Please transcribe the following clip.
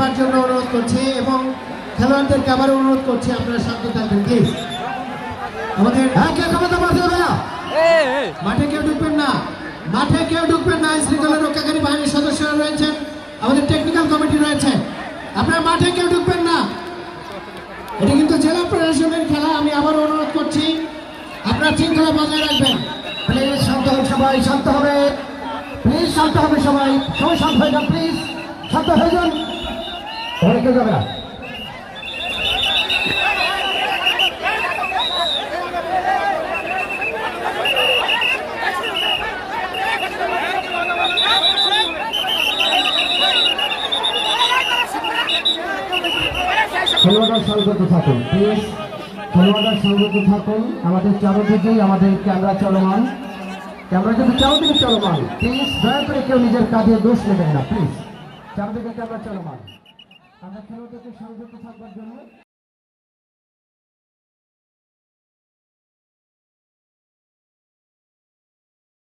করবার জন্য অনুরোধ করছি এবং খেলোয়াড়দেরকে আবার অনুরোধ করছি আপনারা শান্ত থাকবেন প্লিজ আমাদের হ্যাঁ কে ক্ষমতা ভাইয়া। মাঠে কেউ ঢুকবেন না। মাঠে কেউ ঢুকবেন না শৃঙ্খলা রক্ষাকারী বাহিনীর সদস্যরা রয়েছেন আমাদের টেকনিক্যাল কমিটি রয়েছে। আপনারা মাঠে কেউ ঢুকবেন না। এটা কিন্তু জেলা প্রশাসনের খেলা আমি আবার অনুরোধ করছি আপনারা শৃঙ্খলা বজায় রাখবেন। প্লিজ শান্ত হবে সবাই শান্ত হবে। প্লিজ শান্ত হবে সবাই। সবাই শান্ত হয়ে যান প্লিজ শান্ত হয়ে যান। ওখানে কেউ যাবে না? খেলোয়াড়রা থাকুন, প্লিজ। খেলোয়াড়রা সংযত থাকুন। আমাদের চারোদিকেই আমাদের ক্যামেরা চলমান। ক্যামেরা কিন্তু চারোদিকে চলমান, প্লিজ। দয়া করে কেউ নিজের কাজে দোষ নেবেন না, প্লিজ। চারোদিকে ক্যামেরা চলমান। আমরা খেলোয়াড়দেরকে সংযুক্ত থাকবার জন্য